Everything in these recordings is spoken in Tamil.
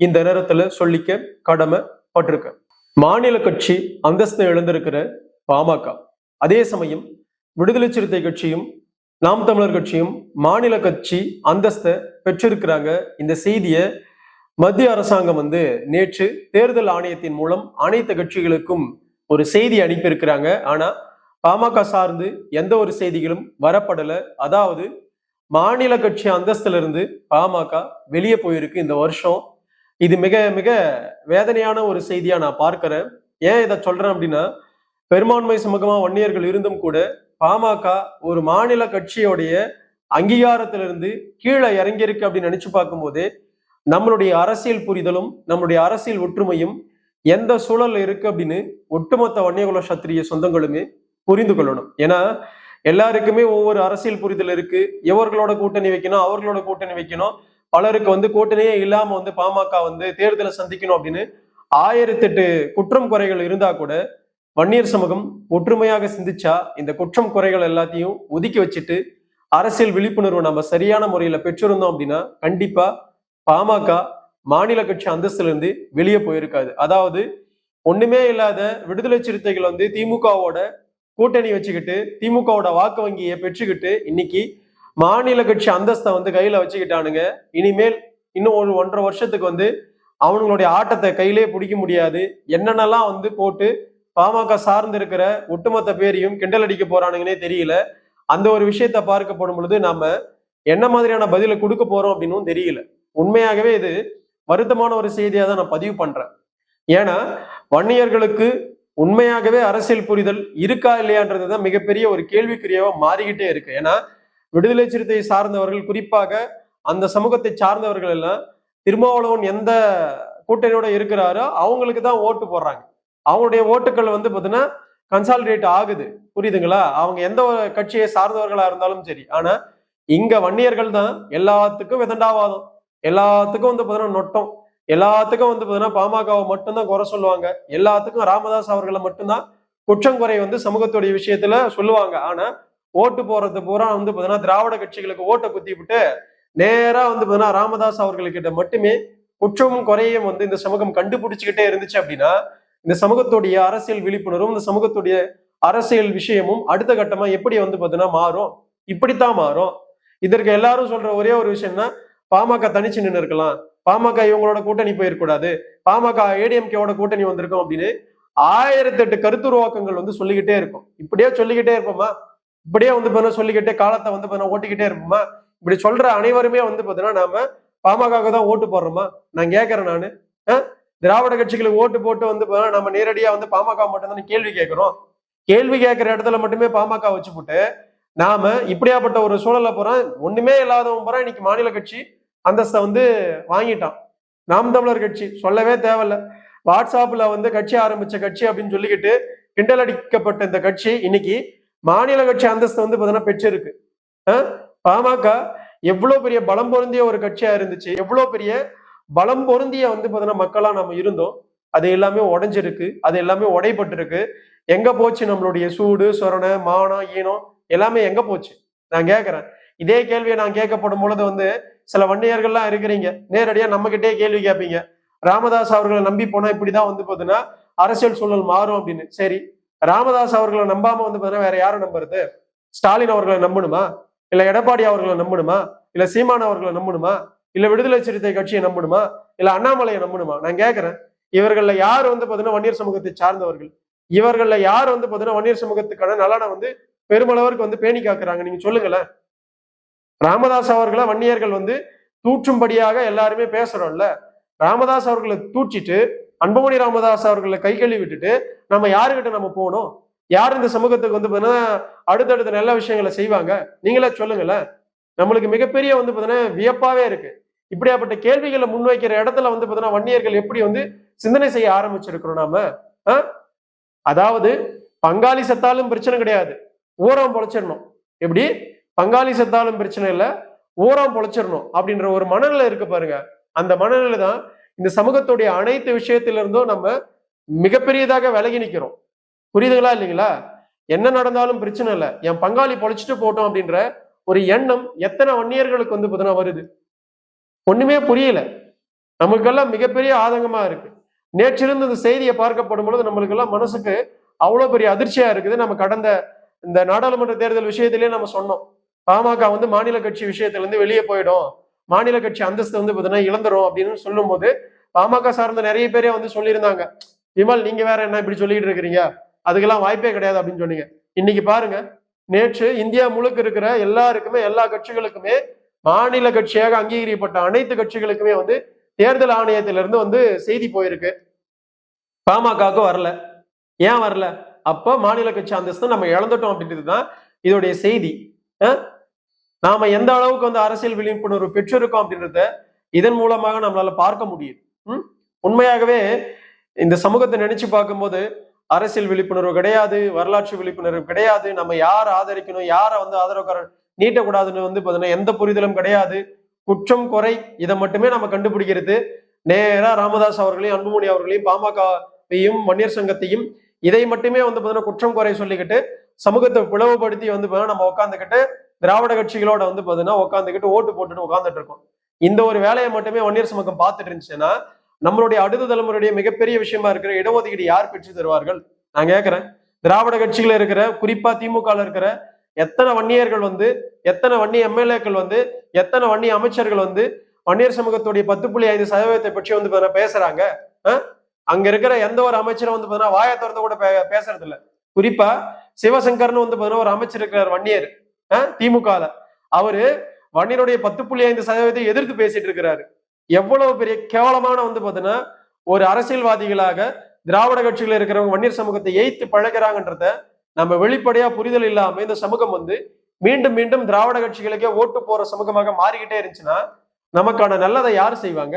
இந்த நேரத்துல சொல்லிக்க கடமைப்பட்டிருக்க. மாநில கட்சி அந்தஸ்தை இழந்திருக்கிற பாமக. அதே சமயம் விடுதலை சிறுத்தை கட்சியும் நாம் தமிழர் கட்சியும் மாநில கட்சி அந்தஸ்தை பெற்றிருக்கிறாங்க. இந்த செய்தியை மத்திய அரசாங்கம் வந்து நேற்று தேர்தல் ஆணையத்தின் மூலம் அனைத்து கட்சிகளுக்கும் ஒரு செய்தி அனுப்பியிருக்கிறாங்க. ஆனா பாமக சார்ந்து எந்த ஒரு செய்திகளும் வரப்படல. அதாவது மாநில கட்சி அந்தஸ்துல இருந்து பாமக வெளியே போயிருக்கு. இந்த வருஷம் இது மிக மிக வேதனையான ஒரு செய்தியா நான் பார்க்கிறேன். ஏன் இதை சொல்றேன் அப்படின்னா பெரும்பான்மை சமூகமா வன்னியர்கள் இருந்தும் கூட பாமக ஒரு மாநில கட்சியோடைய அங்கீகாரத்திலிருந்து கீழே இறங்கியிருக்கு அப்படின்னு நினைச்சு பார்க்கும்போது நம்மளுடைய அரசியல் புரிதலும் நம்மளுடைய அரசியல் ஒற்றுமையும் எந்த சூழல்ல இருக்கு அப்படின்னு ஒட்டுமொத்த வன்னியகுல சத்திரிய சொந்தங்களுமே புரிந்து கொள்ளணும். ஏன்னா எல்லாருக்குமே ஒவ்வொரு அரசியல் புரிதல் இருக்கு. இவர்களோட கூட்டணி வைக்கணும் அவர்களோட கூட்டணி வைக்கணும். பலருக்கு வந்து கூட்டணியே இல்லாம வந்து பாமக வந்து தேர்தலை சந்திக்கணும் அப்படின்னு ஆயிரத்தெட்டு குற்றம் குறைகள் இருந்தா கூட வன்னியர் சமூகம் ஒற்றுமையாக சிந்திச்சா இந்த குற்றம் குறைகள் எல்லாத்தையும் ஒதுக்கி வச்சுட்டு அரசியல் விழிப்புணர்வு நம்ம சரியான முறையில பெற்றிருந்தோம் அப்படின்னா கண்டிப்பா பாமக மாநில கட்சி அந்தஸ்துல இருந்து வெளியே போயிருக்காது. அதாவது ஒண்ணுமே இல்லாத விடுதலை சிறுத்தைகள் வந்து திமுகவோட கூட்டணி வச்சுக்கிட்டு திமுகவோட வாக்கு வங்கியை பெற்றுக்கிட்டு இன்னைக்கு மாநில கட்சி அந்தஸ்தை வந்து கையில வச்சுக்கிட்டானுங்க. இனிமேல் இன்னும் ஒரு ஒன்றரை வருஷத்துக்கு வந்து அவங்களுடைய ஆட்டத்தை கையிலே பிடிக்க முடியாது. என்னென்னலாம் வந்து போட்டு பாமக சார்ந்து இருக்கிற ஒட்டுமொத்த பேரையும் கிண்டல் அடிக்க போறானுங்கன்னே தெரியல. அந்த ஒரு விஷயத்த பார்க்கப்படும் பொழுது நாம என்ன மாதிரியான பதிலை கொடுக்க போறோம் அப்படின்னும் தெரியல. உண்மையாகவே இது வருத்தமான ஒரு செய்தியாக தான் நான் பதிவு பண்றேன். ஏன்னா வன்னியர்களுக்கு உண்மையாகவே அரசியல் புரிதல் இருக்கா இல்லையான்றது தான் மிகப்பெரிய ஒரு கேள்விக்குறியாவா மாறிக்கிட்டே இருக்கு. ஏன்னா விடுதலை சிறுத்தை சார்ந்தவர்கள் குறிப்பாக அந்த சமூகத்தை சார்ந்தவர்கள் எல்லாம் திருமாவளவன் எந்த கூட்டணியோட இருக்கிறாரோ அவங்களுக்கு தான் ஓட்டு போடுறாங்க. அவங்களுடைய ஓட்டுகள் வந்து பார்த்தீங்கன்னா கன்சாலிடேட் ஆகுது. புரியுதுங்களா? அவங்க எந்த ஒரு கட்சியை சார்ந்தவர்களா இருந்தாலும் சரி. ஆனா இங்க வன்னியர்கள் தான் எல்லாத்துக்கும் விதண்டாவாதம். எல்லாத்துக்கும் வந்து பார்த்தீங்கன்னா நொட்டம். எல்லாத்துக்கும் வந்து பார்த்தீங்கன்னா பாமகவை மட்டும்தான் குறை சொல்லுவாங்க. எல்லாத்துக்கும் ராமதாஸ் அவர்களை மட்டும்தான் குற்றம் குறை வந்து சமூகத்துடைய விஷயத்துல சொல்லுவாங்க. ஆனா ஓட்டு போறது பூரா வந்து பார்த்தீங்கன்னா திராவிட கட்சிகளுக்கு ஓட்டை குத்தி விட்டு நேரா வந்து பார்த்தீங்கன்னா ராமதாஸ் அவர்கள்கிட்ட மட்டுமே குற்றமும் குறையும் வந்து இந்த சமூகம் கண்டுபிடிச்சுக்கிட்டே இருந்துச்சு அப்படின்னா இந்த சமூகத்துடைய அரசியல் விழிப்புணர்வும் இந்த சமூகத்துடைய அரசியல் விஷயமும் அடுத்த கட்டமா எப்படி வந்து பார்த்தீங்கன்னா மாறும்? இப்படித்தான் மாறும். இதற்கு எல்லாரும் சொல்ற ஒரே ஒரு விஷயம்னா பாமக தனிச்சு நின்று இருக்கலாம். பாமக இவங்களோட கூட்டணி போயிருக்கூடாது பாமக ஏடிஎம்கேவோட கூட்டணி வந்திருக்கும் அப்படின்னு ஆயிரத்தி எட்டு கருத்துருவாக்கங்கள் வந்து சொல்லிக்கிட்டே இருக்கும். இப்படியே சொல்லிக்கிட்டே இருப்போமா? இப்படியே வந்து பார்த்தீங்கன்னா சொல்லிக்கிட்டே காலத்தை வந்து பார்த்தீங்கன்னா ஓட்டிக்கிட்டே இருப்போமா? இப்படி சொல்ற அனைவருமே வந்து பார்த்தீங்கன்னா நாம பாமக தான் ஓட்டு போடுறோமா? நான் கேட்கறேன் நானு. திராவிட கட்சிகளுக்கு ஓட்டு போட்டு வந்து பார்த்தீங்கன்னா நம்ம நேரடியா வந்து பாமக மட்டும்தான் கேள்வி கேட்கிறோம் கேள்வி கேட்கிற இடத்துல மட்டுமே பாமக வச்சு போட்டு நாம இப்படியாப்பட்ட ஒரு சூழல்ல போறோம். ஒண்ணுமே இல்லாதவன் போறான் இன்னைக்கு மாநில கட்சி அந்தஸ்தை வந்து வாங்கிட்டான். நாம் தமிழர் கட்சி சொல்லவே தேவையில்ல. வாட்ஸ்அப்ல வந்து கட்சி ஆரம்பிச்ச கட்சி அப்படின்னு சொல்லிக்கிட்டு கிண்டல் அடிக்கப்பட்ட இந்த கட்சி இன்னைக்கு மாநில கட்சி அந்தஸ்து வந்து பார்த்தீங்கன்னா பெற்றிருக்கு. பாமக எவ்வளவு பெரிய பலம் பொருந்திய ஒரு கட்சியா இருந்துச்சு. எவ்வளவு பெரிய பலம் பொருந்திய வந்து பார்த்தீங்கன்னா மக்களா நம்ம இருந்தோம். அது எல்லாமே உடைஞ்சிருக்கு. அது எல்லாமே உடைப்பட்டிருக்கு எங்க போச்சு நம்மளுடைய சூடு சொரண மானம் ஈனம் எல்லாமே எங்க போச்சு? நான் கேட்கறேன் இதே கேள்வியை நான் கேட்கப்படும் பொழுது வந்து சில வன்னியர்கள்லாம் இருக்கிறீங்க. நேரடியா நம்ம கிட்டே கேள்வி கேட்பீங்க. ராமதாஸ் அவர்களை நம்பி போனா இப்படிதான் வந்து பார்த்தீங்கன்னா அரசியல் சூழல் மாறும் அப்படின்னு. சரி ராமதாஸ் அவர்களை நம்பாம வந்து பார்த்தீங்கன்னா வேற யாரை நம்புறது? ஸ்டாலின் அவர்களை நம்பணுமா? இல்ல எடப்பாடி அவர்களை நம்பணுமா? இல்ல சீமான் அவர்களை நம்பணுமா? இல்ல விடுதலை சிறுத்தை கட்சியை நம்பணுமா? இல்ல அண்ணாமலையை நம்பணுமா? நான் கேட்கிறேன் இவர்கள்ல யார் வந்து பாத்தீங்கன்னா வன்னியர் சமூகத்தை சார்ந்தவர்கள்? இவர்கள்ல யார் வந்து பாத்தீங்கன்னா வன்னியர் சமூகத்துக்கான நலனை வந்து பெருமளவிற்கு வந்து பேணி காக்குறாங்க? நீங்க சொல்லுங்களேன். ராமதாஸ் அவர்களை வன்னியர்கள் வந்து தூற்றும்படியாக எல்லாருமே பேசுறோம்ல. ராமதாஸ் அவர்களை தூற்றிட்டு அன்புமணி ராமதாஸ் அவர்களை கை கழுவி விட்டுட்டு நம்ம யாருக்கிட்ட நம்ம போகணும்? யார் இந்த சமூகத்துக்கு வந்து பார்த்தீங்கன்னா அடுத்தடுத்த நல்ல விஷயங்களை செய்வாங்க? நீங்களே சொல்லுங்களேன். நம்மளுக்கு மிகப்பெரிய வந்து பார்த்தீங்கன்னா வியப்பாவே இருக்கு. இப்படியாப்பட்ட கேள்விகளை முன்வைக்கிற இடத்துல வந்து பார்த்தீங்கன்னா வன்னியர்கள் எப்படி வந்து சிந்தனை செய்ய ஆரம்பிச்சிருக்கிறோம் நாம? ஆ? அதாவது பங்காளி செத்தாலும் பிரச்சனை கிடையாது. ஊரம் பொழைச்சிடணும். எப்படி? பங்காளி செத்தாலும் பிரச்சனை இல்லை ஊரம் பொழைச்சிடணும் அப்படின்ற ஒரு மனநிலை இருக்கு பாருங்க. அந்த மனநிலை தான் இந்த சமூகத்துடைய அனைத்து விஷயத்திலிருந்தும் நம்ம மிகப்பெரியதாக விலகி நிற்கிறோம் புரியுதுங்களா இல்லைங்களா? என்ன நடந்தாலும் பிரச்சனை இல்லை. என் பங்காளி பொழைச்சிட்டு போட்டோம் அப்படின்ற ஒரு எண்ணம் எத்தனை வன்னியர்களுக்கு வந்து பார்த்தீங்கன்னா வருது? ஒண்ணுமே புரியல. நமக்கெல்லாம் மிகப்பெரிய ஆதங்கமா இருக்கு. நேற்றிருந்து இந்த செய்தியை பார்க்கப்படும் பொழுது நம்மளுக்கெல்லாம் மனசுக்கு அவ்வளோ பெரிய அதிர்ச்சியா இருக்குது. நம்ம கடந்த இந்த நாடாளுமன்ற தேர்தல் விஷயத்திலேயே நம்ம சொன்னோம். பாமக வந்து மாநில கட்சி விஷயத்துல இருந்து வெளியே போயிடும். மாநில கட்சி அந்தஸ்து வந்து பார்த்தீங்கன்னா இழந்துரும் அப்படின்னு சொல்லும்போது பாமக சார்ந்த நிறைய பேரே வந்து சொல்லியிருந்தாங்க. விமல் நீங்க வேற என்ன இப்படி சொல்லிட்டு இருக்கிறீங்க? அதுக்கெல்லாம் வாய்ப்பே கிடையாது அப்படின்னு சொன்னீங்க. இன்னைக்கு பாருங்க நேற்று இந்தியா முழுக்க இருக்கிற எல்லாருக்குமே எல்லா கட்சிகளுக்குமே மாநில கட்சியாக அங்கீகரிக்கப்பட்ட அனைத்து கட்சிகளுக்குமே வந்து தேர்தல் ஆணையத்திலிருந்து வந்து செய்தி போயிருக்கு. பாமகவுக்கு வரல. ஏன் வரல? அப்ப மாநில கட்சி அந்தஸ்து நம்ம இழந்துட்டோம் அப்படின்றது தான் இதோடைய செய்தி. நாம எந்த அளவுக்கு வந்து அரசியல் விழிப்புணர்வு பெற்றிருக்கோம் அப்படின்றத இதன் மூலமாக நம்மளால பார்க்க முடியுது. ம்? உண்மையாகவே இந்த சமூகத்தை நினைச்சு பார்க்கும்போது அரசியல் விழிப்புணர்வு கிடையாது வரலாற்று விழிப்புணர்வு கிடையாது நம்ம யாரை ஆதரிக்கணும் யாரை வந்து ஆதரவுக்காரர் நீட்டக்கூடாதுன்னு வந்து பார்த்தீங்கன்னா எந்த புரிதலும் கிடையாது. குற்றம் குறை இதை மட்டுமே நம்ம கண்டுபிடிக்கிறது. நேரா ராமதாஸ் அவர்களையும் அன்புமணி அவர்களையும் பாமகவையும் வன்னியர் சங்கத்தையும் இதை மட்டுமே வந்து பார்த்தீங்கன்னா குற்றம் குறை சொல்லிக்கிட்டு சமூகத்தை பிளவுபடுத்தி வந்து பார்த்தீங்கன்னா நம்ம உட்காந்துக்கிட்டு திராவிட கட்சிகளோட வந்து பார்த்தீங்கன்னா உட்காந்துக்கிட்டு ஓட்டு போட்டுட்டு உட்காந்துட்டு இருக்கோம். இந்த ஒரு வேலையை மட்டுமே வன்னியர் சமூகம் பார்த்துட்டு இருந்துச்சுன்னா நம்மளுடைய அடுத்த தலைமுறையுடைய மிகப்பெரிய விஷயமா இருக்கிற இடஒதுக்கீடு யார் பெற்று தருவார்கள்? நான் கேட்கிறேன் திராவிட கட்சிகள் இருக்கிற குறிப்பா திமுக இருக்கிற எத்தனை வன்னியர்கள் வந்து எத்தனை வன்னி எம்எல்ஏக்கள் வந்து எத்தனை வன்னி அமைச்சர்கள் வந்து வன்னியர் சமூகத்துடைய பத்து புள்ளி ஐந்து சதவீதத்தை பற்றி வந்து பார்த்தீங்கன்னா பேசுறாங்க. அங்க இருக்கிற எந்த ஒரு அமைச்சரும் வந்து பார்த்தீங்கன்னா வாயை திறந்து கூட பே- பேசுறது இல்ல குறிப்பா சிவசங்கர்னு வந்து பாத்தீங்கன்னா ஒரு அமைச்சர் இருக்கிறார் வன்னியர். திமுகல. அவரு வன்னியருடைய பத்து புள்ளி ஐந்து சதவீதத்தை எதிர்த்து பேசிட்டு இருக்கிறாரு. எவ்வளவு பெரிய கேவலமான வந்து பாத்தீங்கன்னா ஒரு அரசியல்வாதிகளாக திராவிட கட்சிகள் இருக்கிறவங்க வன்னியர் சமூகத்தை எய்த்து பழகிறாங்கன்றத நம்ம வெளிப்படையா புரிதல் இல்லாம இந்த சமூகம் வந்து மீண்டும் மீண்டும் திராவிட கட்சிகளுக்கே ஓட்டு போற சமூகமாக மாறிக்கிட்டே இருந்துச்சுன்னா நமக்கான நல்லதை யார் செய்வாங்க?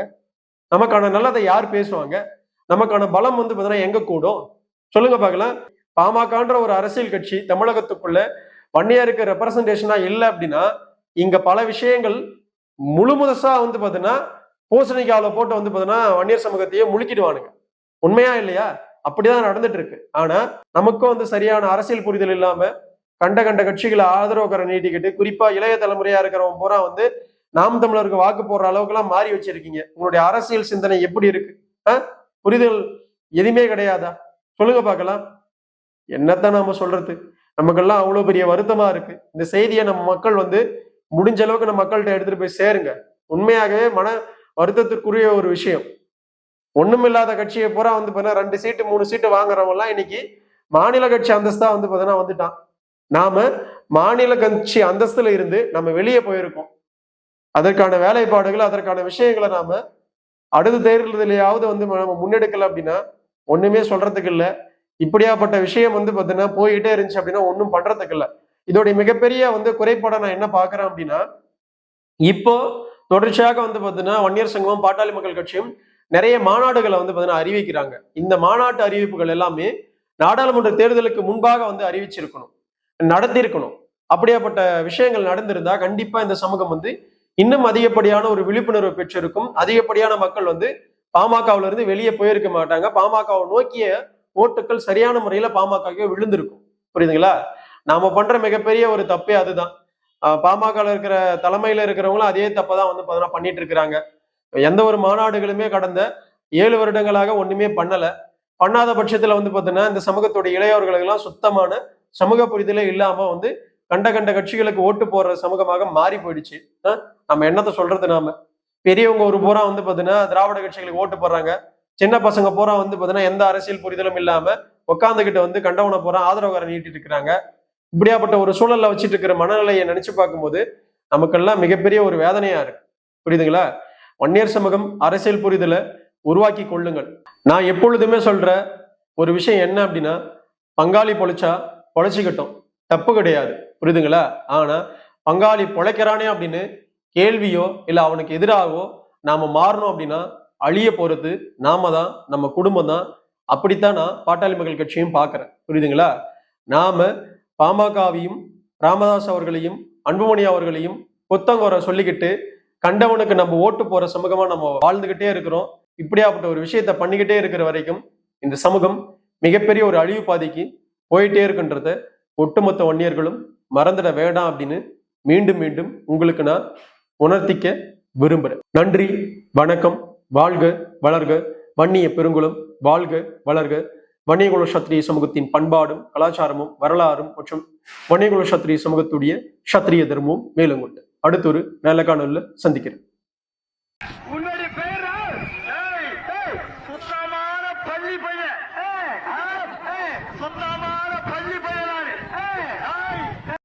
நமக்கான நல்லதை யார் பேசுவாங்க? நமக்கான பலம் வந்து பார்த்தீங்கன்னா எங்க கூடும்? சொல்லுங்க பார்க்கலாம் பாமகன்ற ஒரு அரசியல் கட்சி தமிழகத்துக்குள்ள வன்னியருக்கு ரெப்ரசன்டேஷனா இல்லை அப்படின்னா இங்க பல விஷயங்கள் முழு முழுசா வந்து பார்த்தீங்கன்னா பூசணிக்காவில் போட்டு வந்து பார்த்தீங்கன்னா வன்னியர் சமூகத்தையே முழுக்கிடுவானுங்க. உண்மையா இல்லையா? அப்படிதான் நடந்துட்டு இருக்கு ஆனா நமக்கும் வந்து சரியான அரசியல் புரிதல் இல்லாம கண்ட கண்ட கட்சிகளை ஆதரவுக்கரை நீட்டிக்கிட்டு குறிப்பா இளைய தலைமுறையா இருக்கிறவங்க பூரா வந்து நாம் தமிழருக்கு வாக்கு போடுற அளவுக்கு எல்லாம் மாறி வச்சிருக்கீங்க. உங்களுடைய அரசியல் சிந்தனை எப்படி இருக்கு? ஆ? புரிதல் எதுவுமே கிடையாதா? சொல்லுங்க பார்க்கலாம். என்னத்தான் நாம சொல்றது? நமக்கெல்லாம் அவ்வளவு பெரிய வருத்தமா இருக்கு. இந்த செய்தியை நம்ம மக்கள் வந்து முடிஞ்ச அளவுக்கு நம்ம மக்கள்கிட்ட எடுத்துட்டு போய் சேருங்க. உண்மையாகவே மன வருத்தத்திற்குரிய ஒரு விஷயம். ஒண்ணுமில்லாத கட்சியை பூரா வந்து பார்த்தீங்கன்னா ரெண்டு சீட்டு மூணு சீட்டு வாங்குறவங்க எல்லாம் இன்னைக்கு மாநில கட்சி அந்தஸ்தா வந்து பார்த்தீங்கன்னா வந்துட்டான். நாம மாநில கட்சி அந்தஸ்துல இருந்து நம்ம வெளியே போயிருக்கோம். அதற்கான வேலைப்பாடுகள் அதற்கான விஷயங்களை நாம அடுத்த தேர்தலையாவது வந்து நம்ம முன்னெடுக்கல அப்படின்னா ஒண்ணுமே சொல்றதுக்கு இல்லை. இப்படியாப்பட்ட விஷயம் வந்து பார்த்தீங்கன்னா போயிட்டே இருந்துச்சு அப்படின்னா ஒன்றும் பண்றதுக்கு இல்லை. இதோடைய மிகப்பெரிய வந்து குறைபாடை நான் என்ன பார்க்குறேன் அப்படின்னா இப்போ தொடர்ச்சியாக வந்து பார்த்தீங்கன்னா வன்னியர் சங்கமும் பாட்டாளி மக்கள் கட்சியும் நிறைய மாநாடுகளை வந்து பார்த்தீங்கன்னா அறிவிக்கிறாங்க. இந்த மாநாட்டு அறிவிப்புகள் எல்லாமே நாடாளுமன்ற தேர்தலுக்கு முன்பாக வந்து அறிவிச்சிருக்கணும் நடத்தியிருக்கணும். அப்படியாப்பட்ட விஷயங்கள் நடந்திருந்தா கண்டிப்பா இந்த சமூகம் வந்து இன்னும் அதிகப்படியான ஒரு விழிப்புணர்வு பெற்றிருக்கும். அதிகப்படியான மக்கள் வந்து பாமகவுல இருந்து வெளியே போயிருக்க மாட்டாங்க. பாமகவை நோக்கிய ஓட்டுக்கள் சரியான முறையில பாமகவே விழுந்திருக்கும். புரியுதுங்களா? நாம பண்ற மிகப்பெரிய ஒரு தப்பே அதுதான். பாமக இருக்கிற தலைமையில இருக்கிறவங்களும் அதே தப்பை தான் வந்து பார்த்தீங்கன்னா பண்ணிட்டு இருக்கிறாங்க. எந்த ஒரு மாநாடுகளுமே கடந்த ஏழு வருடங்களாக ஒண்ணுமே பண்ணல. பண்ணாத பட்சத்துல வந்து பார்த்தீங்கன்னா இந்த சமூகத்துடைய இளையவர்களுக்கெல்லாம் சுத்தமான சமூக புரிதலே இல்லாம வந்து கண்ட கண்ட கட்சிகளுக்கு ஓட்டு போடுற சமூகமாக மாறி போயிடுச்சு. நம்ம என்னத்தை சொல்றது நாம? பெரியவங்க ஒரு பூரா வந்து பார்த்தீங்கன்னா திராவிட கட்சிகளுக்கு ஓட்டு போடுறாங்க. சின்ன பசங்க பூரா வந்து பார்த்தீங்கன்னா எந்த அரசியல் புரிதலும் இல்லாம உட்காந்துக்கிட்டு வந்து கண்டவனை பூரா ஆதரவுகார நீட்டிட்டு இருக்கிறாங்க. இப்படியாப்பட்ட ஒரு சூழல்ல வச்சுட்டு இருக்கிற மனநிலையை நினைச்சு பார்க்கும்போது நமக்கெல்லாம் மிகப்பெரிய ஒரு வேதனையா இருக்கு. புரியுதுங்களா? வன்னியர் சமூகம் அரசியல் புரிதலை உருவாக்கி கொள்ளுங்கள். நான் எப்பொழுதுமே சொல்ற ஒரு விஷயம் என்ன அப்படின்னா பங்காளி பொழைச்சா பொழைச்சிக்கிட்டோம். தப்பு கிடையாது. புரியுதுங்களா? ஆனா பங்காளி பொழைக்கிறானே அப்படின்னு கேள்வியோ இல்லை அவனுக்கு எதிராகவோ நாம மாறணும் அப்படின்னா அழிய போறது நாம தான் நம்ம குடும்பம் தான். அப்படித்தான் நான் பாட்டாளி மக்கள் கட்சியும் பார்க்குறேன். புரியுதுங்களா? நாம பாமகவையும் ராமதாஸ் அவர்களையும் அன்புமணி அவர்களையும் புத்தங்கோர சொல்லிக்கிட்டு கண்டவனுக்கு நம்ம ஓட்டு போற சமூகமா நம்ம வாழ்ந்துகிட்டே இருக்கிறோம். இப்படியாப்பட்ட ஒரு விஷயத்த பண்ணிக்கிட்டே இருக்கிற வரைக்கும் இந்த சமூகம் மிகப்பெரிய ஒரு அழிவு பாதைக்கு போயிட்டே இருக்குன்றத ஒட்டுமொத்த வன்னியர்களும் மறந்துட வேண்டாம் அப்படின்னு மீண்டும் மீண்டும் உங்களுக்கு நான் உணர்த்திக்க விரும்புகிறேன் நன்றி வணக்கம். வாழ்க வளர்க. வன்னிய பெருங்குளம் வாழ்க வளர்க. வன்னியகுல சத்திரிய சமூகத்தின் பண்பாடும் கலாச்சாரமும் வரலாறும் மற்றும் வன்னியகுல சத்திரிய சமூகத்துடைய சத்திரிய தர்மமும் மேலும் கொண்டு. அடுத்த ஒரு நல்ல காணொலியில் சந்திக்கிறேன்.